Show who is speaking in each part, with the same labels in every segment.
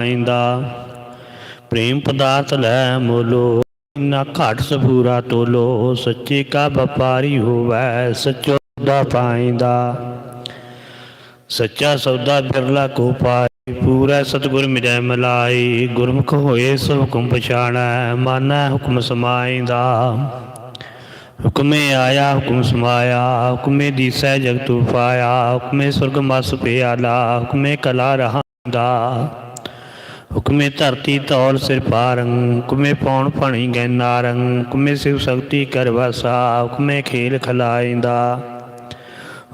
Speaker 1: ਆਇਂਦਾ ਪ੍ਰੇਮ ਪਦਾਰਥ ਲੈ ਮੋਲੋ ਨਾ ਘਾਟ ਸਭੂਰਾ ਤੋਲੋ, ਸੱਚੇ ਕਾ ਵਪਾਰੀ ਹੋਵੈ, ਸਚੋ ਦਾ ਪਾਇਂਦਾ। ਸੱਚਾ ਸੌਦਾ ਬਿਰਲਾ ਕੋ ਪਾਏ, ਪੂਰਾ ਸਤਿਗੁਰ ਮਿਲੈ ਮਲਾਈ ਗੁਰਮੁਖ ਹੋਏ ਸਭ ਹੁਕਮ ਪਛਾਣੈ, ਮਾਨੈ ਹੁਕਮ ਸਮਾਇਂਦਾ। ਹੁਕਮੇ ਆਇਆ, ਹੁਕਮ ਸਮਾਇਆ, ਹੁਕਮੇ ਦੀਸੈ ਜਗਤ ਪਾਇਆ, ਹੁਕਮੇ ਸੁਰਗ ਮਸ ਪਿਆਲਾ, ਹੁਕਮੇ ਕਲਾ ਰਹਾਂਦਾ। ਹੁਕਮੇ ਧਰਤੀ ਤੌਲ ਸਿਰ ਪਾਰੰ ਹੁਕਮੇ ਪੌਣ ਭਣੀ ਗੈ ਨਾਰੰ ਹੁਕਮੇ ਸਿਵ ਸ਼ਕਤੀ ਕਰ ਵਸਾ, ਹੁਕਮੇ ਖੇਲ ਖਲਾਇਂਦਾ।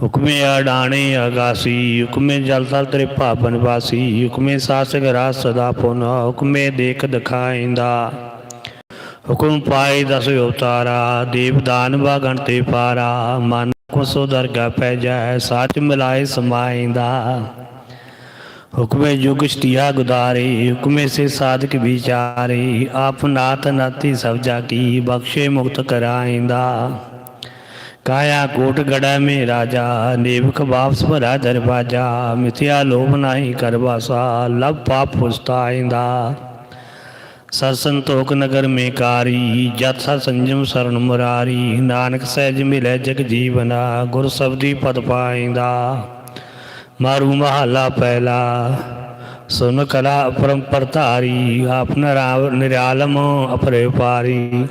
Speaker 1: ਹੁਕਮੇ ਆਡਾਣੇ ਅਗਾਸੀ, ਹੁਕਮੇ ਜਲ ਤਲ ਤੇਰੇ ਭਾਵਨ ਵਾਸੀ, ਹੁਕਮੇ ਸਾਸਗ ਰਾਸ ਸਦਾ ਪੁਨ, ਹੁਕਮੇ ਦੇਖ ਦਿਖਾਇਂਦਾ। ਹੁਕਮ ਪਾਏ ਦਸ ਅਵਤਾਰਾ, ਦੇਵ ਦਾਨਵਾ ਗਣ ਤੇ ਪਾਰਾ, ਮਨ ਕੋ ਸੋ ਦਰਗਾ ਪੈ ਜਾਏ, ਸਾਚ ਮਿਲਾਏ ਸਮਾਇਂਦਾ। ਹੁਕਮੇ ਯੁਗ ਸਟਿਆ ਗੁਦਾਰੇ, ਹੁਕਮੇ ਸੇ ਸਾਧਕ ਵਿਚਾਰੇ, ਆਪ ਨਾਤ ਨਾਤੀ ਸਭ ਜਾ ਕੀ ਬਖਸ਼ੇ ਮੁਕਤ ਕਰਾਇਂਦਾ ਕਾਇਆ ਕੋਟ ਗੜਾ ਮੇ ਰਾਜਾ, ਨੇਵਕ ਵਾਪਸ ਭਰਾ ਦਰਵਾਜਾ, ਮਿਥਿਆ ਲੋਭ ਨਾਹੀ ਕਰਵਾਸਾ ਲਬ ਪਾਪ ਪੁਸਤਾਇਂਦਾ ਸਤ ਸੰਤੋਖ ਨਗਰ ਮੇ ਕਾਰੀ, ਜਤ ਸਤ ਸੰਜਮ ਸਰਣ ਮੁਰਾਰੀ, ਨਾਨਕ ਸਹਿਜ ਮਿਲੇ ਜਗ ਜੀਵਨਾ, ਗੁਰ ਸਬਦੀ ਪਦ ਪਾਇਂਦਾ ਮਾਰੂ ਮਹੱਲਾ ਪਹਿਲਾ, ਸੁਨ ਕਲਾ ਅਪਰੰਪਰ ਧਾਰੀ ਆਪ ਨਰਾਵ, ਨਿਰਾਲਮ ਅਪਰੇ ਪਾਰੀ।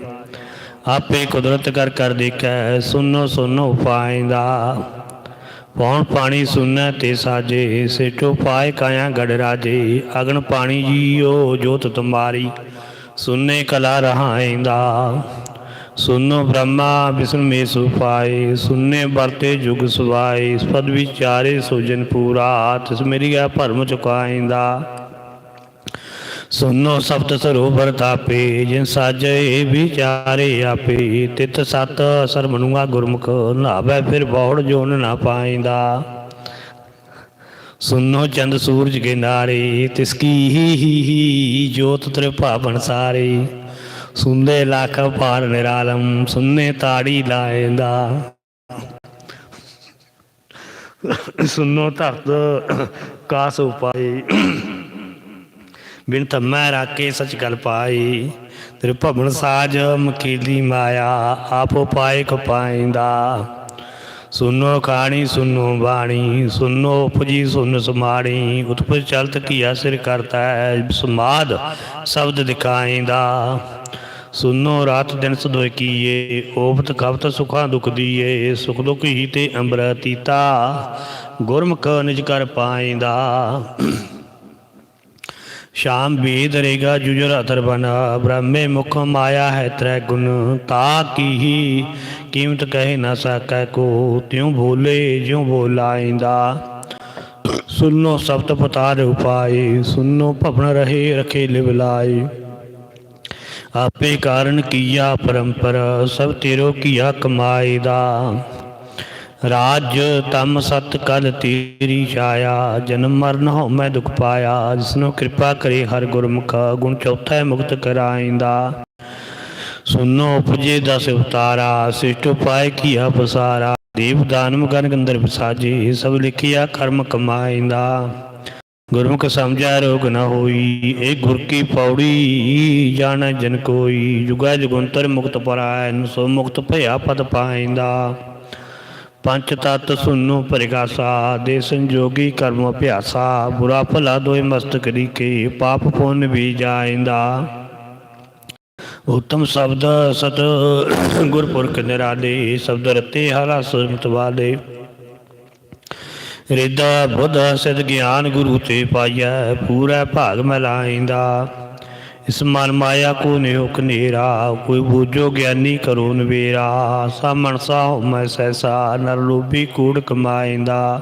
Speaker 1: ਆਪੇ ਕੁਦਰਤ ਕਰ ਕਰ ਦੇਖੈ, ਸੁਨੋ ਸੁਨੋ ਪਾਇਂਦਾ। ਪੌਣ ਪਾਣੀ ਸੁਨੈ ਤੇ ਸਾਜੇ ਸੇਟੋ ਪਾਏ ਕਾਇਆ ਗੜ ਰਾਜੇ, ਅਗਨ ਪਾਣੀ ਜੀਓ ਜੋਤ ਤੁਮਾਰੀ। ਸੁਨੇ ਕਲਾ ਰਹਾਇਂਦਾ। ਸੁਨੋ ਬ੍ਰਹਮਾ ਵਿਸ਼ਨ ਮੇ ਸੁਪਾਏ ਸੁਨੇ ਵਰਤੇ ਜੁਗ ਸੁਵਾਏ ਪਦ ਵਿਚਾਰੇ ਸੋਜਨ ਪੂਰਾ, ਤਿਸ ਮੇਰੀਆ ਭਰਮ ਚੁਕਾਇਂਦਾ। ਸੁਨੋ ਸਬਦ ਸਰੋਵਰ ਤਾਪੇ, ਜਿਨ ਸਾਜੇ ਵਿਚਾਰੇ ਆਪੇ, ਤਿਤ ਸਤ ਅਸਰ ਮਨੁਆ ਗੁਰਮੁਖ ਨਾਵੇ ਫਿਰ ਬੌੜ ਜੋਨ ਨਾ ਪਾਇਂਦਾ। ਸੁਨੋ ਚੰਦ ਸੂਰਜ ਕੇ ਨਾਰੇ, ਤਿਸ ਕੀ ਹੀ ਹੀ ਜੋਤ ਤ੍ਰਿ ਸਾਰੇ। ਸੁੰਦੇ ਲੱਖ ਪਾਰ ਨਿਰਾਲਮ, ਸੁਨੇ ਤਾੜੀ ਲਾਇਂਦਾ ਸੁਨੋ ਧਰਤ ਕਾਸ ਉਪਾਈ। ਬਿਨ ਧੰਮੈ ਰਾਕੇ ਸਚ ਗਲ ਪਾਈ। ਤੇਰੇ ਭਵਨ ਸਾਜ ਮਕੀਲੀ ਮਾਇਆ, ਆਪੋ ਪਾਏ ਕਪਾਇਂਦਾ ਸੁਨੋ ਖਾਣੀ, ਸੁਨੋ ਬਾਣੀ, ਸੁਨੋ ਉਪਜੀ, ਸੁਨ ਸਮਾਣੀ। ਉਤਪਜ ਚਲਤ ਕੀਆ ਸਿਰ ਕਰਤਾ ਹੈ ਸਮਾਦ ਸ਼ਬਦ ਦਿਖਾਇਂਦਾ ਸੁਨੋ ਰਾਤ ਦਿਨ ਸਦੋਇ ਕੀਏ ਓਪਤ ਕਵਤ ਸੁਖਾਂ ਦੁਖ ਦੀਏ, ਸੁਖ ਦੁਖ ਹੀ ਤੇ ਅੰਬਰਤੀਤਾ ਗੁਰਮੁਖ ਨਿਜ ਕਰ ਪਾਇਂਦਾ। ਸ਼ਾਮ ਬੀਦ ਰੇਗਾ ਜੁਜਰ ਅਥਰ ਬਨਾ, ਬ੍ਰਹਮੇ ਮੁਖ ਮਾਇਆ ਹੈ ਤ੍ਰੈ ਗੁਣ, ਤਾ ਕੀ ਕੀਮਤ ਕਹਿ ਨਾ ਸਕੈ ਕੋ, ਤਿਉ ਭੋਲੇ ਜਿਉ ਭੋਲਾਇਂਦਾ ਸੁਨੋ ਸਬਤ ਪਤਾਰ ਉਪਾਏ, ਸੁਨੋ ਭਵਨ ਰਹੇ ਰਖੇ ਲਿਵ ਲਾਏ ਆਪੇ ਕਾਰਨ ਕੀਆ ਪਰੰਪਰ, ਸਭ ਤੇਰੋ ਕੀਆ ਕਮਾਈ ਦਾ। ਰਾਜ ਤਮ ਸਤ ਕਲ ਤੇਰੀ ਛਾਇਆ, ਜਨਮ ਮਰਨ ਹੋ ਮੈਂ ਦੁਖ ਪਾਇਆ, ਜਿਸਨੂੰ ਕਿਰਪਾ ਕਰੇ ਹਰ ਗੁਰਮੁਖ, ਗੁਣ ਚੌਥਾ ਮੁਕਤ ਕਰਾਇਂਦਾ। ਸੁਨੋ ਉਪਜੇ ਦਸ ਉਤਾਰਾ ਸਿਸ਼ਟ ਪਾਏ ਕੀਆ ਪਸਾਰਾ, ਦੇਵ ਦਾਨਮ ਗਨ ਗੰਦਰ ਵਿਸਾਜੇ, ਸਭ ਲਿਖਿਆ ਕਰਮ ਕਮਾਇਂਦਾ। ਗੁਰਮੁਖ ਸਮਝਾ ਰੋਗ ਨ ਹੋਈ, ਇਹ ਗੁਰ ਕੀ ਪੌੜੀ ਜਾਣੈ ਜਨ ਕੋਈ। ਜੁਗਾ ਜੁਗੰਤਰ ਮੁਕਤ ਪਰਾਇ ਸੋ ਮੁਕਤ ਭਇਆ ਪਦ ਪਾਇਂਦਾ। ਪੰਚ ਤਤ ਸੁਨੋ ਪਰਿਗਾਸਾ, ਦੇ ਸੰਜੋਗੀ ਕਰਮ ਅਭਿਆਸਾ। ਬੁਰਾ ਭਲਾ ਦੋਇ ਮਸਤਕ ਰੀਕੇ, ਪਾਪ ਪੁੰਨ ਵੀ ਜਾਇਂਦਾ। ਉਤਮ ਸ਼ਬਦ ਸਤ ਗੁਰਪੁਰਖ ਨਿਰਾਲੇ, ਸ਼ਬਦ ਰਤੇ ਹਰਾ ਸੁਰਮਤ ਵਾਲੇ। ਰਿਦਾ ਬੁੱਧ ਸਿਧ ਗਿਆਨ ਗੁਰੂ ਤੇ ਪਾਈਐ, ਪੂਰਾ ਭਾਗ ਮਲਾਇਂਦਾ ਇਸ ਮਨ ਮਾਇਆ ਕੋ ਨਿਯੋਕ ਨੇਰਾ, ਕੋਈ ਬੂਝੋ ਗਿਆਨੀ ਕਰੋ ਨਵੇਰਾ। ਸਾ ਮਨਸਾ ਮੈਂ ਸੈਸਾ ਨਰ ਲੋਭੀ ਕੂੜ ਕਮਾਇਂਦਾ।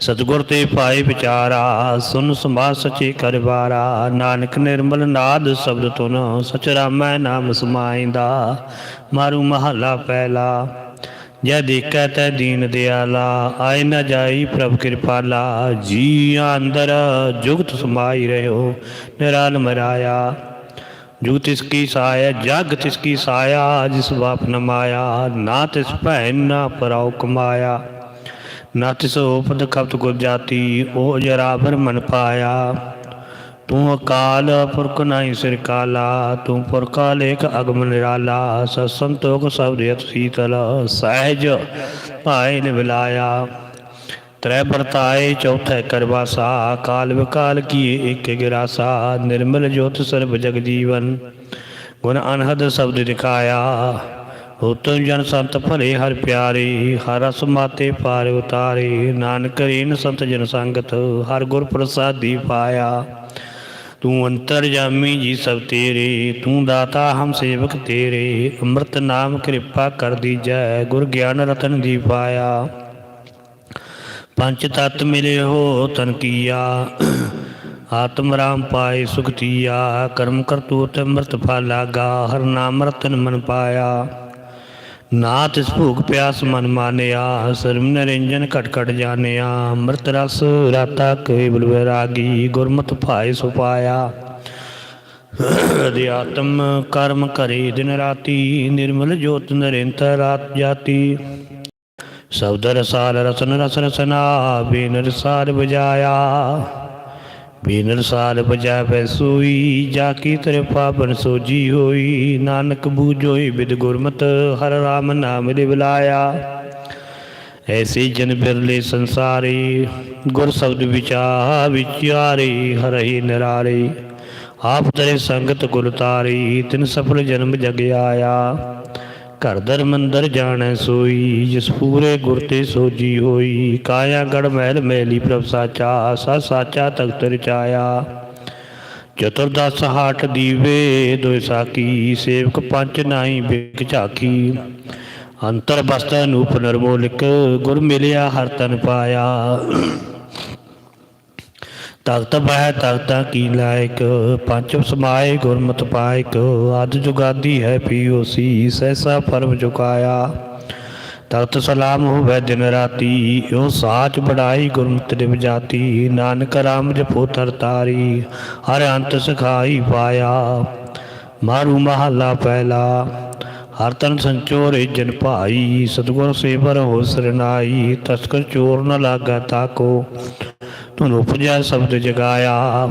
Speaker 1: ਸਤਗੁਰ ਤੇ ਪਾਏ ਵਿਚਾਰਾ, ਸੁਨ ਸਮਾ ਸਚੇ ਕਰਵਾਰਾ ਨਾਨਕ ਨਿਰਮਲ ਨਾਦ ਸ਼ਬਦ ਤੁਨ, ਸਚ ਰਾਮੈ ਨਾਮ ਸਮਾਇਂਦਾ। ਮਾਰੂ ਮਹੱਲਾ ਪਹਿਲਾ। ਜੈ ਦੇਖੈ ਤੈ ਦੀਨ ਦਿਆਲਾ, ਆਏ ਨਾ ਜਾਈ ਪ੍ਰਭ ਕਿਰਪਾਲਾ ਜੀ ਅੰਦਰ ਜੁਗਤ ਸਮਾਈ ਰਹਿਓ, ਨਿਰਾਲ ਮਰਾਇਆ। ਜੂ ਤਿਸ ਕੀ ਸਾਇਆ, ਜਗ ਤਿਸ ਕੀ ਸਾਇਆ, ਜਿਸ ਬਾਪ ਨ ਮਾਇਆ, ਨਾ ਤਿਸ ਭੈ ਨਾ ਪਰਾਉ ਕਮਾਇਆ। ਨਾ ਤਿਸ ਉਪਦ ਖਪਤ ਗੁਰ ਜਾਤੀ, ਉਹ ਜਰਾਬਰ ਮਨ ਪਾਇਆ। ਤੂੰ ਅਕਾਲ ਪੁਰਖ ਨਹੀਂ ਸਿਰ ਕਾਲਾ, ਤੂੰ ਪੁਰਖਾ ਲੇਖ ਅਗਮ ਨਿਰਾਲਾ, ਸਤ ਸੰਤੋਖ ਸਬਦ ਅਤ ਸੀਤਲ, ਸਹਿਜ ਭਾਏ ਨਿਵਲਾਇਆ। ਤ੍ਰੈ ਵਰਤਾਏ ਚੌਥੈ ਕਰਵਾਸਾ ਕਾਲ ਵਿਕਾਲ ਕੀ ਇੱਕ ਗਿਰਾਸਾ, ਨਿਰਮਲ ਜੋਤ ਸਰਬ ਜਗ ਜੀਵਨ, ਗੁਣ ਅਨਹਦ ਸ਼ਬਦ ਦਿਖਾਇਆ। ਉਤਮ ਜਨ ਸੰਤ ਭਲੇ ਹਰ ਪਿਆਰੇ, ਹਰ ਰਸ ਮਾਤੇ ਪਾਰ ਉਤਾਰੇ, ਨਾਨਕ ਰੀਨ ਸੰਤ ਜਨ ਸੰਗਤ, ਹਰ ਗੁਰ ਪ੍ਰਸਾਦੀ ਪਾਇਆ। ਤੂੰ ਅੰਤਰ ਜਾਮੀ ਜੀ ਸਭ ਤੇਰੇ, ਤੂੰ ਦਾਤਾ ਹਮ ਸੇਵਕ ਤੇਰੇ, ਅੰਮ੍ਰਿਤ ਨਾਮ ਕਿਰਪਾ ਕਰ ਦੀਜੈ, ਗੁਰ ਗਿਆਨ ਰਤਨ ਦੀ ਪਾਇਆ। ਪੰਜ ਤਤ ਮਿਲੇ ਹੋ ਤਨ ਕੀਆ, ਆਤਮ ਰਾਮ ਪਾਏ ਸੁਖਤੀਆ ਕਰਮ ਕਰਤੂਤ ਅੰਮ੍ਰਿਤ ਫਲ ਲਾਗਾ ਹਰ ਨਾਮ ਰਤਨ ਮਨ ਪਾਇਆ। ਨਾ ਤਿਸ ਭੂਖ ਪਿਆਸ ਮਨ ਮਾਨਿਆ ਸਰਮ ਨਿਰੰਜਨ ਘਟ ਘਟ ਜਾਣਿਆ, ਅੰਮ੍ਰਿਤ ਰਸ ਰਾਤਾ ਕੇਵਲ ਵੈਰਾਗੀ ਗੁਰਮਤਿ ਭਾਏ ਸੁਪਾਇਆ ਅਧਿਆਤਮ ਕਰਮ ਕਰੇ ਦਿਨ ਰਾਤੀ, ਨਿਰਮਲ ਜੋਤ ਨਿਰੰਤਰ ਰਾਤ ਜਾਤੀ। ਸ਼ਬਦ ਰਸਾਲ ਰਸਨ ਰਸ ਰਸਨਾ ਬੀਨ ਰਸਾਲ ਬਜਾਇਆ ਬੀਨ ਰਸਾਲ ਬਜਾਵੇ ਸੋਈ, ਜਾ ਕੀ ਤੇਰੇ ਪਾਵਨ ਸੋਜੀ ਹੋਈ। ਨਾਨਕ ਬੂਝੋਈ ਬਿਦ ਗੁਰਮਤ, ਹਰ ਰਾਮ ਨਾਮ ਦੇ ਬੁਲਾਇਆ। ਐਸੀ ਜਨ ਬਿਰਲੇ ਸੰਸਾਰੇ, ਗੁਰ ਸ਼ਬਦ ਵਿਚਾਰ ਵਿਚਾਰੇ ਹਰਹਿ ਨਿਰਾਰੇ। ਆਪ ਤੇਰੇ ਸੰਗਤ ਗੁਰ ਤਾਰੀ, ਤਿਨ ਸਫਲ ਜਨਮ ਜਗ ਆਇਆ। ਘਰ ਦਰ ਮੰਦਰ ਜਾਣੈ ਸੋਈ, ਜਿਸ ਪੂਰੇ ਗੁਰ ਤੇ ਸੋਜੀ ਹੋਈ। ਕਾਇਆ ਗੜ ਮਹਿਲ ਮੈਲੀ ਪ੍ਰਭ ਸਾਚਾ, ਸਾ ਸਾਚਾ ਤਖਤ ਰਚਾਇਆ। ਚਤੁਰਦਸ ਹਾਟ ਦੀਵੇ, ਦੋਇ ਸਾਕੀ, ਸੇਵਕ ਪੰਚ ਨਾਈ ਬਿਕ ਝਾਕੀ। ਅੰਤਰ ਬਸਤੈ ਨੂਪ ਨਰਮੋਲਿਕ, ਗੁਰ ਮਿਲਿਆ ਹਰ ਤਨ ਪਾਇਆ। ਤਖਤ ਬਹਿ ਤਖਤਾ ਕੀ ਲਾਇਕ ਪੰਚਮ ਸਮਾਏ ਗੁਰਮਤ ਪਾਇਕ ਆਦ ਜੁਗਾਦੀ ਹੈ ਪੀਓਸੀ ਸੈਸਾ ਪਰਮ ਜੁਕਾਇਆ ਤਖਤ ਸਲਾਮ ਹੋਵੇ ਦਿਨ ਰਾਤੀ ਓ ਸਾਚ ਬੜਾਈ ਗੁਰਮਤ ਦੇ ਜਾਤੀ, ਨਾਨਕ ਰਾਮ ਜਪੋ ਤਰਤਾਰੀ ਹਰ ਅੰਤ ਸਖਾਈ ਪਾਇਆ। ਮਾਰੂ ਮਹੱਲਾ ਪਹਿਲਾ ਹਰ ਤਨ ਸੰਚੋਰੇ ਜਨ ਭਾਈ, ਸਤਗੁਰ ਸੇਵਰ ਹੋ ਸਰਨਾਈ ਤਸਕਰ ਚੋਰ ਨ ਲਾਗਾ ਤਾਕੋ। ਤੂੰ ਉਪਜਾ ਸ਼ਬਦ ਜਗਾਇਆ,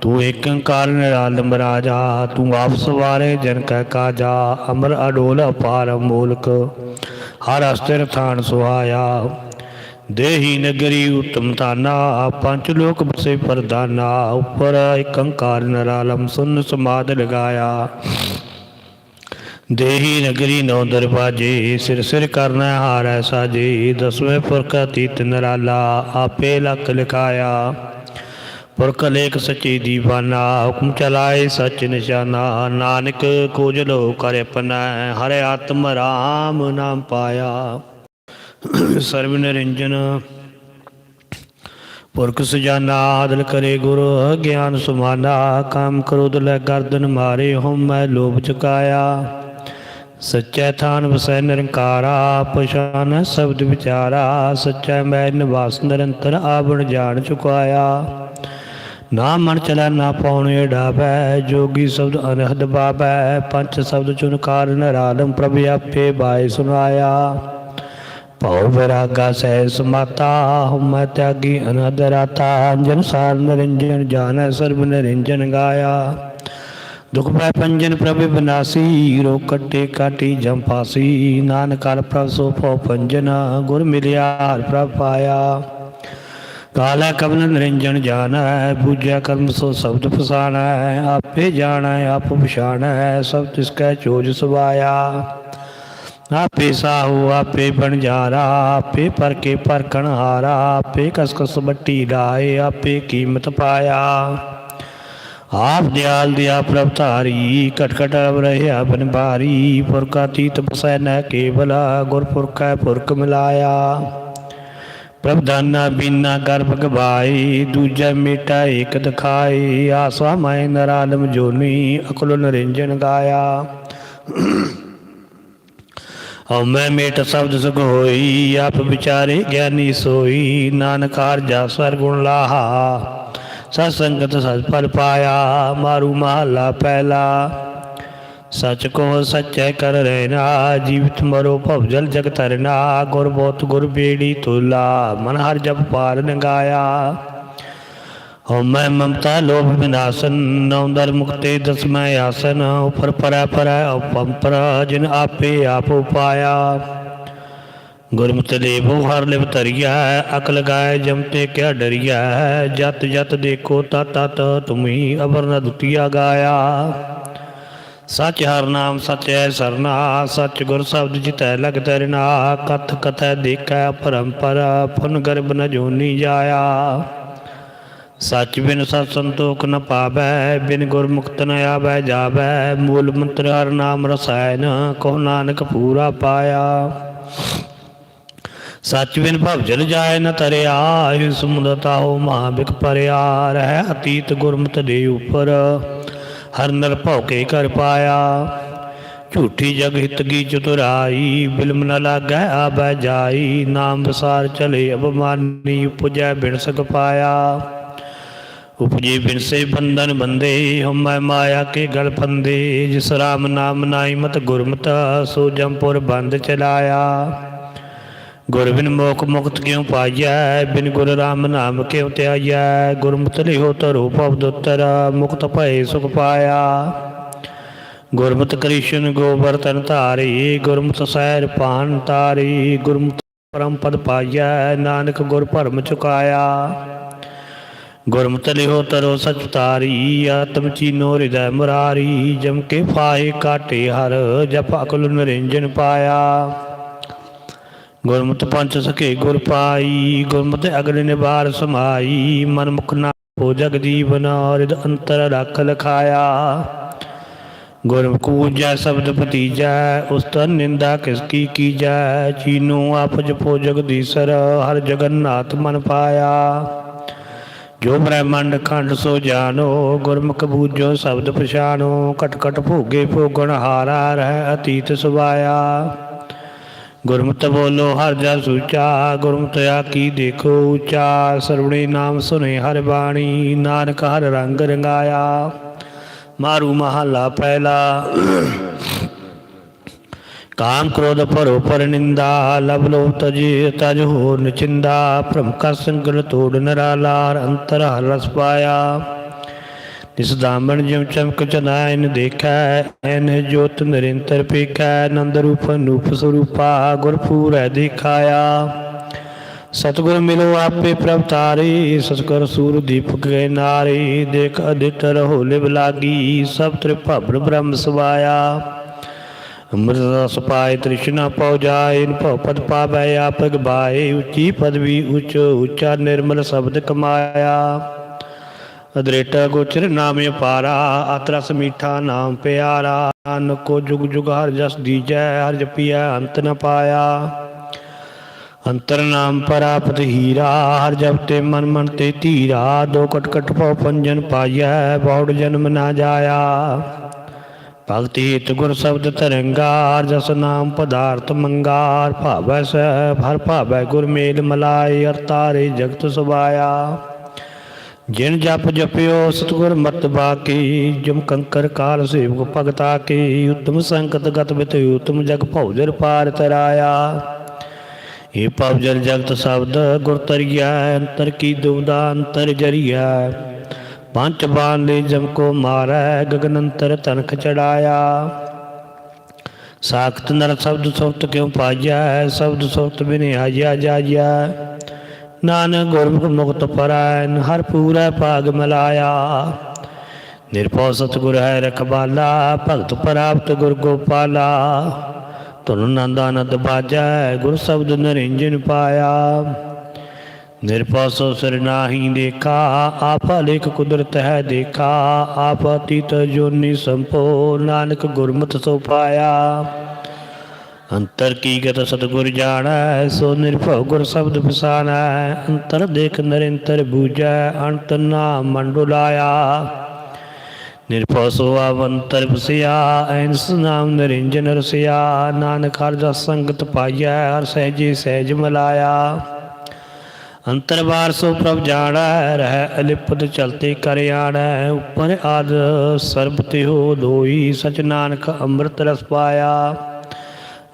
Speaker 1: ਤੂੰ ਏਕੰਕਾਰ ਨਿਰਾਲਮ ਰਾਜਾ, ਤੂੰ ਆਪ ਸਵਾਰੇ ਜਨ ਕੈ ਕਾਜਾ, ਅਮਰ ਅਡੋਲ ਅਪਾਰ ਮੂਲਕ। ਹਰ ਅਸਤਰ ਥਾਨ ਸੁਹਾਇਆ, ਦੇਹੀ ਨਗਰੀ ਉਤਮ ਤਾਨਾ, ਪੰਜ ਲੋਕ ਬਸੇ ਪਰਦਾਨਾ ਉਪਰ ਏਕ ਓੰਕਾਰ ਨਿਰਾਲਮ, ਸੁਨ ਸਮਾਦ ਲਗਾਇਆ। ਦੇਹੀ ਨਗਰੀ ਨੌ ਦਰਵਾਜੇ, ਸਿਰ ਸਿਰ ਕਰਨਾ ਹਾਰੈ ਸਾਜੇ, ਦਸਵੇਂ ਪੁਰਖ ਅਤੀਤ ਨਰਾਲਾ, ਆਪੇ ਲਖ ਲਿਖਾਇਆ। ਪੁਰਖ ਲੇਖ ਸੱਚੀ ਦੀਵਾਨਾ, ਹੁਕਮ ਚਲਾਏ ਸੱਚ ਨਿਸ਼ਾਨਾ, ਨਾਨਕ ਕੋਜ ਲੋ ਕਰ ਆਪਣਾ, ਹਰਿ ਆਤਮ ਰਾਮ ਨਾਮ ਪਾਇਆ। ਸਰਬ ਨਿਰੰਜਨ, ਪੁਰਖ ਸੁਜਾਨਾ ਆਦਲ ਕਰੇ ਗੁਰੂ, ਗਿਆਨ ਸੁਮਾਨਾ, ਕੰਮ ਕ੍ਰੋਧ ਲੈ ਗਰਦਨ ਮਾਰੇ ਹਉ ਮੈਂ ਲੋਭ ਚੁਕਾਇਆ। ਸੱਚੈ ਥਾਨ ਵਸੈ ਨਿਰੰਕਾਰਾ, ਪਛਾਨ ਸ਼ਬਦ ਵਿਚਾਰਾ, ਸੱਚਾ ਮੈਂ ਨਿਵਾਸ ਨਿਰੰਤਰ ਆਵਣ ਜਾਣ ਚੁਕਾਇਆ। ਨਾ ਮਨ ਚਲਾ, ਨਾ ਪਾਉਣੇ ਡਾਬੈ ਜੋਗੀ ਸ਼ਬਦ ਅਨਹਦ ਬਾਬੈ ਪੰਜ ਸ਼ਬਦ ਚੁਨ ਕਾਰਨ ਰਾਲਮ ਪ੍ਰਭ ਆਪੇ ਬਾਈ ਸੁਨਾਇਆ। ਭਉ ਵਿਰਾਗਾ ਸਹਿ ਸਮਾਤਾ, ਹਉਮੈ ਤਿਆਗੀ ਅਨਹਦ ਰਾਤਾ, ਅੰਜਨ ਸਾਰ ਨਿਰੰਜਨ, ਜਾਣੈ ਸਰਬ ਨਿਰੰਜਨ ਗਾਇਆ। ਦੁਖ ਪੈ ਪੰਜਨ ਪ੍ਰਭ ਬਿਨਾਸੀ ਰੋ ਕੱਟੇ ਕਾਟੀ ਜਮ ਫਾਸੀ ਨਾਨਕ ਹਰ ਪ੍ਰਭ ਸੋ ਭਉ ਪੰਜਨ, ਗੁਰ ਮਿਲਿਆ ਹਰ ਪ੍ਰਭ ਪਾਇਆ। ਕਾਲਾ ਕਬਲ ਨਿਰੰਜਨ ਜਾਣੈ, ਪੂਜਿਆ ਕਰਮ ਸੋ ਸ਼ਬਦ ਫਸਾਣੈ ਆਪੇ ਜਾਣੈ, ਆਪ ਪਛਾਣੈ, ਸਭ ਤਿਸ ਕੈ ਚੋਜ ਸਵਾਇਆ ਆਪੇ ਸਾਹੂ, ਆਪੇ ਬਣਜਾਰਾ ਆਪੇ ਪਰ ਕੇ ਪਰਖਣ ਹਾਰਾ ਆਪੇ ਕਸ ਕਸ ਬੱਟੀ ਲਾਏ, ਆਪੇ ਕੀਮਤ ਪਾਇਆ। ਆਪ ਦਿਆਲ ਦਿਆ ਪ੍ਰਭ ਧਾਰੀ ਕਟ ਕਟ ਅਵ ਰਹਿਆ ਬਨ ਭਾਰੀ ਪੁਰਖਾ ਤੀਤ ਨ ਕੇਵਲਾ ਗੁਰ ਪੁਰਖੈ ਪੁਰਖ ਮਿਲਾਇਆ। ਪ੍ਰਭ ਦਾਨਾ ਬਿਨਾ ਗਰਭ ਗਵਾਈ ਦੂਜਾ ਮੇਟਾ ਏਕ ਦਿਖਾਈ ਆਸਵਾ ਮੈਂ ਨਰਾਲਮ ਜੋਨੀ, ਅਕਲ ਨਰਿੰਜਨ ਗਾਇਆ। ਹਉ ਮੈਂ ਮੇਟ ਸ਼ਬਦ ਸੁਖ ਹੋਈ, ਆਪ ਵਿਚਾਰੇ ਗਿਆਨੀ ਸੋਈ ਨਾਨਕਾਰ ਜਾ ਸਰ ਗੁਣ ਲਾਹਾ। ਸਤ ਸੰਗਤ ਸਤ ਪਰ ਪਾਇਆ, ਮਾਰੂ ਮਹੱਲਾ ਪਹਿਲਾ ਸਚ ਕੋ ਸਚੈ ਕਰ ਰਹਿਣਾ, ਜੀਵਤ ਮਰੋ ਭਵ ਜਲ ਜਗ ਤਰਨਾ ਗੁਰ ਬਹੁਤ ਗੁਰ ਬੇੜੀ ਤੁਲਾ, ਮਨ ਹਰ ਜਪ ਪਾਰ ਨਗਾਇਆ। ਹਉ ਮੈਂ ਮਮਤਾ ਲੋਭ ਵਿਨਾਸ਼ਨ ਨੌ ਦਰ ਮੁਕਤੇ ਦਸਮੈ ਆਸਨ, ਉਪਰ ਪਰੈ ਪਰੈ ਉਪੰਪਰ, ਜਿਨ ਆਪੇ ਆਪ ਉਪਾਇਆ। ਗੁਰਮਤਿ ਦੇਵੋ ਹਰ ਲਿਵ ਧਰਿਆ ਅਕਲ ਗਾਏ ਜਮਤੇ ਕਿਆ ਡਰਿਆ ਜਤ ਜਤ ਦੇਖੋ ਤਤ ਤਤ ਤੁਮੀ ਅਵਰ ਨ ਦੁਤੀਆ ਗਾਇਆ। ਸਚ ਹਰ ਨਾਮ ਸਚੈ ਸਰਨਾ, ਸਚ ਗੁਰ ਸ਼ਬਦ ਜਿਤੈ ਲਗ ਤਰਿਨਾ ਕਥ ਕਥੈ ਦੇਖੈ ਪਰੰਪਰ ਫੁਨ ਗਰਭ ਨ ਜੋਨੀ ਜਾਇਆ। ਸਚ ਬਿਨ ਸਤ ਸੰਤੋਖ ਨ ਪਾਵੈ, ਬਿਨ ਗੁਰ ਮੁਕਤ ਨ ਆਵੈ ਜਾਵੈ। ਮੂਲ ਮੰਤਰ ਹਰ ਨਾਮ ਰਸਾਇਨ ਕੋ ਨਾਨਕ ਪੂਰਾ ਪਾਇਆ। ਸਚ ਬਿਨ ਭਵ ਜਲ ਜਾਏ ਨ ਤਰਿਆ, ਇਹ ਸਮੁਦਤਾ ਹੋ ਮਹਾ ਬਿਕ ਪਰਿਆ, ਰਹਿ ਅਤੀਤ ਗੁਰਮਤ ਦੇ ਉਪਰ, ਹਰ ਨਰ ਭਉ ਕੇ ਕਰ ਪਾਇਆ। ਝੂਠੀ ਜਗ ਹਿਤ ਕੀ ਚਤੁਰਾਈ, ਬਿਲਮ ਨ ਲਾਗੈ ਆਬੈ ਜਾਈ, ਨਾਮ ਵਿਸਾਰ ਚਲੇ ਅਬਮਾਨੀ ਉਪਜੈ ਬਿਨ ਸਕ ਪਾਇਆ। ਉਪਜੇ ਬਿਨ ਸੇ ਬੰਧਨ ਬੰਦੇ ਹਮੈ ਮਾਇਆ ਕੇ ਗਲ ਫੰਦੇ ਜਿਸ ਰਾਮ ਨਾਮ ਨਾਈ ਮਤ ਗੁਰਮਤਿ, ਸੋ ਜੰਪੁਰ ਬੰਦ ਚਲਾਇਆ। ਗੁਰ ਬਿਨ ਮੋਖ ਮੁਕਤ ਕਿਉ ਪਾਈਐ? ਬਿਨ ਗੁਰ ਰਾਮ ਨਾਮ ਕਿਉ ਧਿਆਈਐ? ਗੁਰਮਤਿ ਲਿਓ ਤਰੋ ਪਵਦ ਉਤਰ ਮੁਕਤ ਭਏ ਸੁਖ ਪਾਇਆ। ਗੁਰਮਤਿ ਕ੍ਰਿਸ਼ਨ ਗੋਬਰ ਤਨ ਧਾਰੀ ਗੁਰਮਤਿ ਸਹਿਰ ਪਾਨ ਤਾਰੀ ਗੁਰਮਤਿ ਪਰਮ ਪਦ ਪਾਈਐ, ਨਾਨਕ ਗੁਰ ਭਰਮ ਚੁਕਾਇਆ। ਗੁਰਮਤਿ ਲਿਓ ਤਰੋ ਸਚ ਤਾਰੀ, ਆਤਮ ਚੀਨੋ ਹਿਰਦੈ ਮੁਰਾਰੀ, ਜਮ ਕੇ ਫਾਹੇ ਕਾਟੇ ਹਰ, ਜਪ ਅਕਲ ਨਿਰੰਜਨ ਪਾਇਆ। ਗੁਰਮਤਿ ਪੰਚ ਸਕੇ ਗੁਰ ਪਾਈ, ਗੁਰਮਤਿ ਅਗਲ ਨਿਵਾਰ ਸਮਾਈ ਮਨ ਮੁਖ ਨਾ ਹੋ ਜਗ ਜੀਵਨ ਰਿਦ ਅੰਤਰ ਰੱਖ ਲਖਾਇਆ। ਗੁਰਮੁਖ ਕੂਜੈ ਸ਼ਬਦ ਭਤੀਜੈ ਉਸਤਨ ਨਿੰਦਾ ਕਿਸ ਕੀ ਕੀਜੈ, ਚੀਨੂ ਆਪ ਜਪੋ ਜਗਦੀਸ਼ਰ ਹਰ ਜਗਨਨਾਥ ਮਨ ਪਾਇਆ। ਜੋ ਬ੍ਰਹਮੰਡ ਖੰਡ ਸੋ ਜਾਣੋ, ਗੁਰਮੁਖ ਬੂਝੋ ਸ਼ਬਦ ਪਛਾਣੋ ਕਟ ਕਟ ਭੋਗੇ ਭੋਗਣ ਹਾਰਾ ਰਹਿ ਅਤੀਤ ਸੁਭਾਇਆ ਗੁਰਮਤਿ ਬੋਲੋ ਹਰ ਜਨ ਸੂਚਾ, ਗੁਰਮਤਿ ਆਕੀ ਦੇਖੋ ਉੱਚਾ। ਸਰਵਣੇ ਨਾਮ ਸੁਨੇ ਹਰ ਬਾਣੀ, ਨਾਨਕ ਹਰ ਰੰਗ ਰੰਗਾਇਆ। ਮਾਰੂ ਮਹੱਲਾ ਪਹਿਲਾ। ਕਾਮ ਕ੍ਰੋਧ ਭਰੋ ਪਰ ਨਿੰਦਾ ਲਬ ਲੋ ਤਜੇ ਤਜ ਹੋਰ ਨਚਿੰਦਾ। ਭ੍ਰਮ ਕਾ ਸੰਗਲ ਤੋੜ ਨਰਾਲਾਰ, ਅੰਤਰ ਹਰ ਰਸ ਪਾਇਆ। ਇਸ ਦਾਮਣ ਜਿਮ ਚਮਕ ਚਨਾਇਨ ਦੇਖੈ ਐਨ ਜੋਤ ਨਿਰੰਤਰ ਪੇਖੈ ਨੰਦ ਰੂਪ ਨੂਪ ਸਰੂਪਾ, ਗੁਰ ਪੂਰੈ ਦਿਖਾਇਆ। ਸਤਿਗੁਰ ਮਿਲੋ ਆਪੇ ਪ੍ਰਭ ਤਾਰੇ, ਸਤਿਗੁਰ ਸੂਰ ਦੀਪਕ ਗਏ ਨਾਰੇ, ਦੇਖ ਅਦਿਤ ਰਹੋ ਲਿਵ ਲਾਗੀ, ਸਭ ਤ੍ਰਿਭਵਨ ਬ੍ਰਹਮ ਸਵਾਇਆ। ਅੰਮ੍ਰਿਤ ਰਸ ਪਾਏ ਤ੍ਰਿਸ਼ਨਾ ਪਉ ਜਾਏ ਇਨ ਭਉ ਪਦ ਪਾਵੈ ਆਪ ਗਵਾਏ ਉੱਚੀ ਪਦਵੀ ਉੱਚ, ਉੱਚਾ ਨਿਰਮਲ ਸ਼ਬਦ ਕਮਾਇਆ। ਅਦਰੇਟਾ ਗੋਚਰ ਨਾਮ ਅਪਾਰਾ ਆਤਰਸ ਮੀਠਾ ਨਾਮ ਪਿਆਰਾ ਅਨ ਕੋ ਜੁਗ ਜੁਗ ਹਰ ਜਸ ਦੀਜੈ ਹਰ ਜਪੀਐ ਅੰਤ ਨ ਪਾਇਆ ਅੰਤਰ ਨਾਮ ਪਰਾਪਤ ਹੀਰਾ ਹਰ ਜਪਤੇ ਮਨ ਮਨ ਤੇ ਧੀਰਾ ਦੋ ਕਟ ਕਟ ਪਉ ਪੰਜਨ ਪਾਈਐ ਬੌੜ ਜਨਮ ਨਾ ਜਾਇਆ ਭਗਤੀ ਹਿਤ ਗੁਰ ਸ਼ਬਦ ਤਰੰਗਾ ਹਰ ਜਸ ਨਾਮ ਪਦਾਰਥ ਮੰਗਾਰ ਭਾਵੈ ਸਹਿ ਹਰ ਭਾਵੈ ਗੁਰ ਮੇਲ ਮਲਾਈ ਅਰ ਤਾਰੇ ਜਗਤ ਸੁਭਾਇਆ ਜਿਨ ਜਪ ਜਪਿਓ ਸਤਿਗੁਰ ਮਤ ਬਾਕੀ, ਜਮ ਕੰਕਰ ਕਾਲ ਸੇਵਕ ਭਗਤਾ ਕੀ, ਉਤਮ ਸੰਕਟ ਗਤ ਬਿਤ ਉਤਮ ਜਗ ਭਉਜਰ ਪਾਰ ਤਰਾਇਆ। ਏ ਇਹ ਜਲ ਜਗਤ ਸ਼ਬਦ ਗੁਰ ਤਰੀਆ ਅੰਤਰ ਕੀ ਦੁਬਦਾ ਅੰਤਰ ਜਰੀਆ ਪੰਜ ਬਾਣ ਲੈ ਜਮ ਕੋ ਮਾਰੈ, ਗਗਨ ਅੰਤਰ ਤਨਖ ਚੜਾਇਆ। ਸਾਖਤ ਨਰ ਸ਼ਬਦ ਸੁਰਤ ਕਿਉ ਪਾਜੈ, ਸ਼ਬਦ ਸੁਰਤ ਬਿਨੇ ਆਜਿਆ ਜਾਜਿਆ। ਨਾਨਕ ਗੁਰਮੁਖ ਮੁਕਤ ਪਰਾਇਨ ਹਰ ਪੂਰਾ ਭਾਗ ਮਲਾਇਆ। ਨਿਰਭਉ ਸਤਿਗੁਰ ਹੈ ਰਖਬਾਲਾ ਭਗਤ ਪ੍ਰਾਪਤ ਗੁਰ ਗੋਪਾਲਾ। ਤੁਨ ਨੰਦਾਨੰਦ ਬਾਜੈ, ਗੁਰ ਸ਼ਬਦ ਨਰਿੰਜਨ ਪਾਇਆ। ਨਿਰਭਉ ਸੋ ਸਿਰ ਨਾਹੀ ਦੇਖਾ, ਆਪ ਲੇਖ ਕੁਦਰਤ ਹੈ ਦੇਖਾ। ਆਪ ਅਤੀਤ ਜੋਨੀ ਸੰਪੋ, ਨਾਨਕ ਗੁਰਮਤਿ ਸੋ ਪਾਇਆ। ਅੰਤਰ ਕੀ ਗਤ ਸਤਿਗੁਰ ਜਾਣੈ, ਸੋ ਨਿਰਭਉ ਗੁਰ ਸ਼ਬਦ ਪਛਾਨੈ। ਅੰਤਰ ਦੇਖ ਨਰਿੰਤਰ ਬੂਝੈ ਅੰਤ ਨਾ ਮੰਡੁਲਾਇਆ ਨਿਰਭਉ ਸੋ ਆਵੰਤਰ ਬਸਿਆ ਐਨਸ ਨਾਮ ਨਰਿੰਜਨ ਰਸਿਆ। ਨਾਨਕ ਹਰ ਜਸ ਸੰਗਤ ਪਾਈਐ, ਹਰ ਸਹਿਜੇ ਸਹਿਜ ਮਲਾਇਆ। ਅੰਤਰ ਅੰਤਰਵਾਰ ਸੋ ਪ੍ਰਭ ਜਾਣੈ, ਰਹਿ ਅਲਿਪਤ ਚਲਤੇ ਕਰ ਆਣੈ। ਉਪਰ ਆਦ ਸਰਬ ਤੇ ਹੋ ਸਚ ਨਾਨਕ ਅੰਮ੍ਰਿਤ ਰਸ ਪਾਇਆ।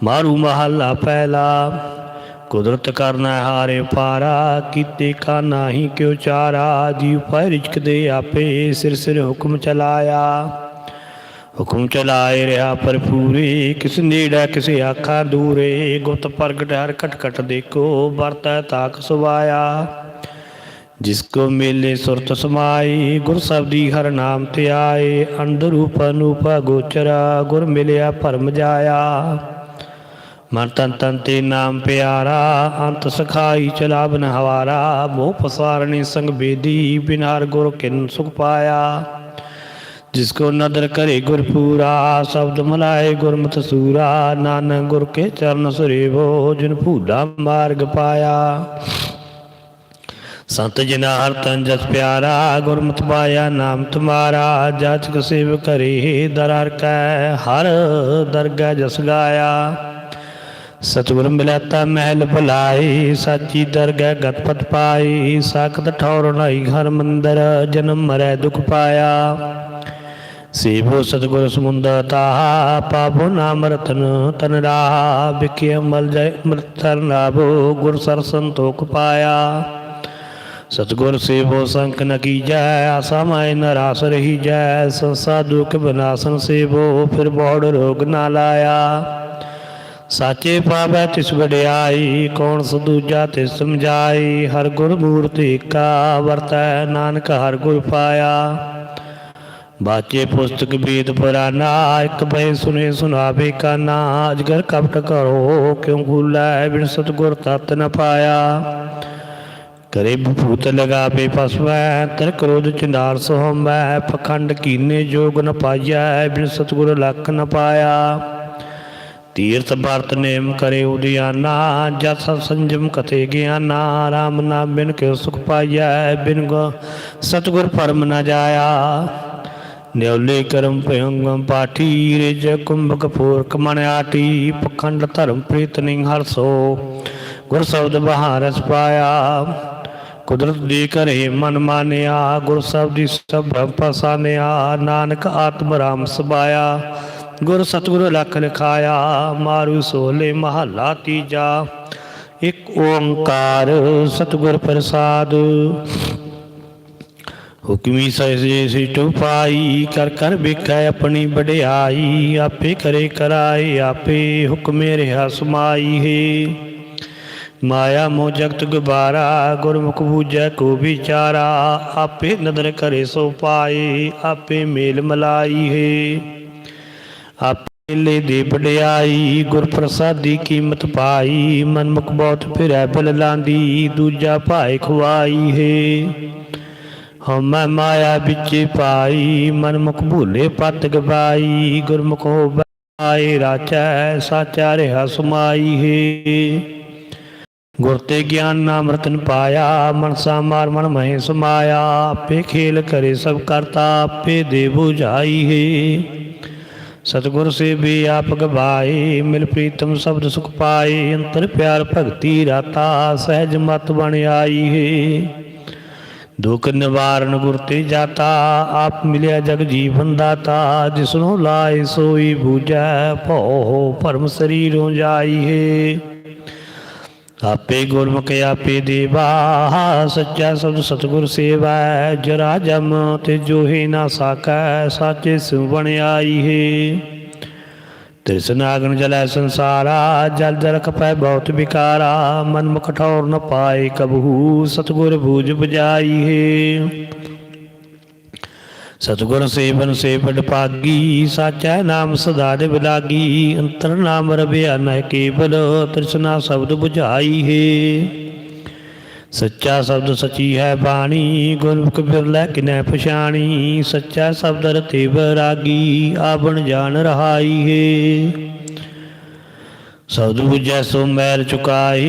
Speaker 1: ਮਾਰੂ ਮਹੱਲਾ ਪਹਿਲਾ ਕੁਦਰਤ ਕਰਨਾ ਹਾਰੇ ਪਾਰਾ, ਕੀਤੇ ਕਾ ਨਾਹੀ ਕਿਉ ਚਾਰਾ? ਜੀਵ ਪੈ ਰਿਜਕ ਦੇ ਆਪੇ ਸਿਰ ਸਿਰ ਹੁਕਮ ਚਲਾਇਆ। ਹੁਕਮ ਚਲਾਏ ਰਿਹਾ ਭਰਪੂਰੇ, ਕਿਸ ਨੇੜਾ ਕਿਸੇ ਆਖਾਂ ਦੂਰੇ। ਗੁਪਤ ਪ੍ਰਗਟ ਹਰ ਘਟਕਟ ਦੇਖੋ, ਵਰਤੈ ਤਾਕ ਸੁਵਾਇਆ। ਜਿਸ ਕੋ ਮੇਲੇ ਸੁਰਤ ਸਮਾਈ ਗੁਰ ਸਬਦੀ ਹਰ ਨਾਮ ਤੇ ਆਏ ਅੰਦਰ ਰੂਪ ਅਨੂਪ ਗੋਚਰਾ ਗੁਰ ਮਿਲਿਆ ਭਰਮ ਜਾਇਆ। ਮਨ ਤਨ ਤਨ ਤੇ ਨਾਮ ਪਿਆਰਾ, ਅੰਤ ਸਖਾਈ ਚਲਾਵਨ ਹਵਾਰਾ, ਮੋਹ ਪਸਾਰਣੀ ਸੰਗ ਬੇਦੀ, ਬਿਨਾਰ ਗੁਰ ਕਿਨ ਸੁਖ ਪਾਇਆ। ਜਿਸ ਕੋ ਨਦਰ ਕਰੇ ਗੁਰ ਪੂਰਾ, ਸ਼ਬਦ ਮਲਾਏ ਗੁਰਮਤਿ ਸੂਰਾ, ਨਾਨਕ ਗੁਰ ਕੇ ਚਰਨ ਸੁਰੇਵੋ, ਜਿਨ ਭੂਲਾ ਮਾਰਗ ਪਾਇਆ। ਸੰਤ ਜਿਨਾ ਹਰ ਤਨ ਜਸ ਪਿਆਰਾ, ਗੁਰਮਤਿ ਪਾਇਆ ਨਾਮ ਤੁਮਾਰਾ, ਜਾਚਕ ਸੇਵ ਕਰੇ ਦਰਾਰ ਹਰ ਕੈ, ਹਰ ਦਰਗਾ ਜਸ ਗਾਇਆ। ਸਤਿਗੁਰ ਮਿਲਤਾ ਮਹਿਲ ਭੁਲਾਈ, ਸਾਚੀ ਦਰਗਹਿ ਗਤਪਤ ਪਾਈ, ਸਾਖਤ ਠੌਰ ਨਾਈ ਘਰ ਮੰਦਰ, ਜਨਮ ਮਰੈ ਦੁਖ ਪਾਇਆ। ਸੇਵੋ ਸਤਿਗੁਰ ਸਮੁੰਦਰ ਤਾਹਾ ਪਾਪੋ ਨਾਮ ਰਤਨ ਤਨ ਰਾਹਾ ਬਿਕੇ ਅਮਲ ਜੈ ਮਰਤਨ ਲਾਭੋ ਗੁਰ ਸਰ ਸੰਤੋਖ ਪਾਇਆ। ਸਤਿਗੁਰ ਸੇਵੋ ਸੰਕ ਨ ਕੀਜੈ, ਆਸਾ ਮਾਇ ਨਰਾਸ ਰਹੀ ਜੈ ਸੰਸਾ ਦੁਖ ਬਨਾਸਨ ਸੇਵੋ, ਫਿਰ ਬੋੜ ਰੋਗ ਨਾ ਲਾਇਆ। ਸਾਚੇ ਪਾਵੈ ਤਿਸ ਵਡਿਆਈ, ਕੌਣ ਸਦੂਜਾ ਤੇ ਸਮਝਾਈ? ਹਰ ਗੁਰ ਮੂਰਤੀ ਕਾ ਵਰਤੈ, ਨਾਨਕ ਹਰ ਗੁਰ ਪਾਇਆ। ਬਾਚੇ ਪੁਸਤਕ ਬੀਤ ਪੁਰਾਨਾ, ਇੱਕ ਬੈ ਸੁਨੇ ਸੁਨਾਵੇ ਕਾਨਾ। ਅਜਗਰ ਕਪਟ ਕਰੋ, ਕਿਉ ਭੁਲੈ ਬਿਨ ਸਤਗੁਰ ਤਤ ਨ ਪਾਇਆ। ਕਰੇ ਭੂਤ ਲਗਾਵੇ ਪਸਵੈ ਤਰ ਕ੍ਰੋਧ ਚੰਡਾਲ ਸੋਹਮੈ। ਪਖੰਡ ਕੀਨੇ ਜੋਗ ਨ ਪਾਇਆ ਬਿਨ ਸਤਗੁਰ ਲਖ ਨ ਪਾਇਆ। ਤੀਰਥ ਵਰਤ ਨੇਮ ਕਰੇ ਉਦਿਆਨਾ ਜਸ ਸੰਜਮ ਕਤੇ ਗਿਆਨਾ, ਰਾਮ ਨਾਮ ਬਿਨ ਕੇ ਸੁਖ ਪਾਈਐ, ਬਿਨ ਗੋ ਸਤਗੁਰ ਪਰਮ ਨ ਜਾਇਆ। ਨਿਉਲੇ ਕਰਮ ਭਯੰਗਮ ਪਾਠੀ, ਰਿਜ ਕੁੰਭ ਕਪੂਰ ਕਮਣ ਆਟੀ, ਪਖੰਡ ਧਰਮ ਪ੍ਰੀਤ ਨਿੰ ਹਰਸੋ ਗੁਰ ਸ਼ਬਦ ਬਹਾਰਸ ਪਾਇਆ। ਕੁਦਰਤ ਦੀ ਕਰੇ ਮਨ ਮਾਨਿਆ, ਗੁਰ ਦੀ ਸਭ ਪਸਾਨਿਆ ਨਾਨਕ ਆਤਮ ਰਾਮ ਸਬਾਇਆ। ਗੁਰ ਸਤਿਗੁਰ ਲਖ ਲਿਖਾਇਆ, ਮਾਰੂ ਸੋਲੇ ਮਹੱਲਾ ਤੀਜਾ। ਇਕ ਓੰਕਾਰ ਸਤਿਗੁਰ ਪ੍ਰਸਾਦ। ਹੁਕਮੀ ਸਹਿਜੇ ਸਿਟੁ ਪਾਈ ਕਰ ਕਰ ਵੇਖੈ ਆਪਣੀ ਵਡਿਆਈ, ਆਪੇ ਕਰੇ ਕਰਾਏ, ਆਪੇ ਹੁਕਮੇ ਰਿਹਾ ਸਮਾਈ ਹੈ। ਮਾਇਆ ਮੋਹ ਜਗਤ ਗੁਬਾਰਾ, ਗੁਰਮੁਖ ਬੂਝੈ ਕੋ ਵਿਚਾਰਾ, ਆਪੇ ਨਦਰ ਕਰੇ ਸੋ ਪਾਏ, ਆਪੇ ਮੇਲ ਮਲਾਈ ਹੈ। ਆਪੇ ਲੈ ਦੇ ਵਡਿਆਈ ਗੁਰ ਪ੍ਰਸਾਦੀ ਕੀਮਤ ਪਾਈ, ਮਨਮੁਖ ਬਹੁਤ ਫਿਰੈ ਬਲ ਲਾਂਦੀ ਦੂਜਾ ਭਾਇ ਖਵਾਈ ਹੈ। ਹਮੈ ਮਾਇਆ ਵਿੱਚ ਪਾਈ, ਮਨਮੁਖ ਭੂਲੇ ਪਤ ਗਵਾਈ, ਗੁਰਮੁਖ ਹੋਵੇ ਰਾਚੈ, ਸਾਚਾ ਰਿਹਾ ਸਮਾਈ ਹੈ। ਗੁਰ ਤੇ ਗਿਆਨ ਨਾਮ ਰਤਨ ਪਾਇਆ, ਮਨਸਾ ਮਾਰ ਮਨ ਮਹਿ ਸਮਾਇਆ, ਆਪੇ ਖੇਲ ਕਰੇ ਸਭ ਕਰਤਾ, ਆਪੇ ਦੇ 부ਝਾਈ ਹੈ। ਸਤਿਗੁਰ ਸੇ ਵੀ ਆਪ ਗਵਾਏ, ਮਿਲ ਪ੍ਰੀਤਮ ਸ਼ਬਦ ਸੁਖ ਪਾਏ, ਅੰਤਰ ਪਿਆਰ ਭਗਤੀ ਰਾਤਾ ਸਹਿਜ ਮਤ ਬਣ ਆਈ ਹੈ। ਦੁਖ ਨਿਵਾਰਨ ਗੁਰ ਤੇ ਜਾਤਾ, ਆਪ ਮਿਲਿਆ ਜਗ ਜੀਵਨ ਦਾਤਾ, ਜਿਸਨੂੰ ਲਾਏ ਸੋਈ ਬੂਝੈ, ਭਉ ਭਰਮ ਸਰੀਰੋਂ ਜਾਈ ਹੈ। ਆਪੇ ਗੁਰਮੁਖ, ਆਪੇ ਦੇਵਾ, ਸੱਚਾ ਸਬਦ ਸਤਿਗੁਰ ਸੇਵਾ ਜਰਾ ਜਮ ਤੇ ਜੋਹੀ ਨਾ ਸਾਕੈ ਸਾਚੇ ਸਿਉ ਆਈ ਹੈ ਤ੍ਰਿਸ਼ਨਾਗਨ ਜਲੈ ਸੰਸਾਰਾ, ਜਲ ਜਲ ਕਪੈ ਬਹੁਤ ਵਿਕਾਰਾ, ਮਨ ਮੁਖ ਠੌਰ ਨ ਪਾਏ ਕਬਹੂ, ਸਤਿਗੁਰ ਬੂਝ ਬਜਾਈ ਹੈ ਸਤਿਗੁਰ ਸੇਵਨ ਸੇਵਡ ਪਾਗੀ ਸਾਚਾ ਨਾਮ ਸਦਾ ਦੇ ਬਿਲਾਗੀ ਅੰਤਰ ਨਾਮ ਰਵਿਆ ਨਹਿ ਕੇਵਲ, ਤ੍ਰਿਸ਼ਨਾ ਸ਼ਬਦ 부ਝਾਈ ਹੈ। ਸੱਚਾ ਸ਼ਬਦ ਸਚੀ ਹੈ ਬਾਣੀ, ਗੁਰਮੁਖ ਬਿਰਲੇ ਕਿਨੈ ਪਛਾਣੀ, ਸੱਚਾ ਸ਼ਬਦ ਰਤੇ ਬਰਾਗੀ ਆਵਣ ਜਾਣ ਰਹਾਈ ਹੈ। ਸਬਦ ਬੁਝੈ ਸੋ ਮੈਲ ਚੁਕਾਈ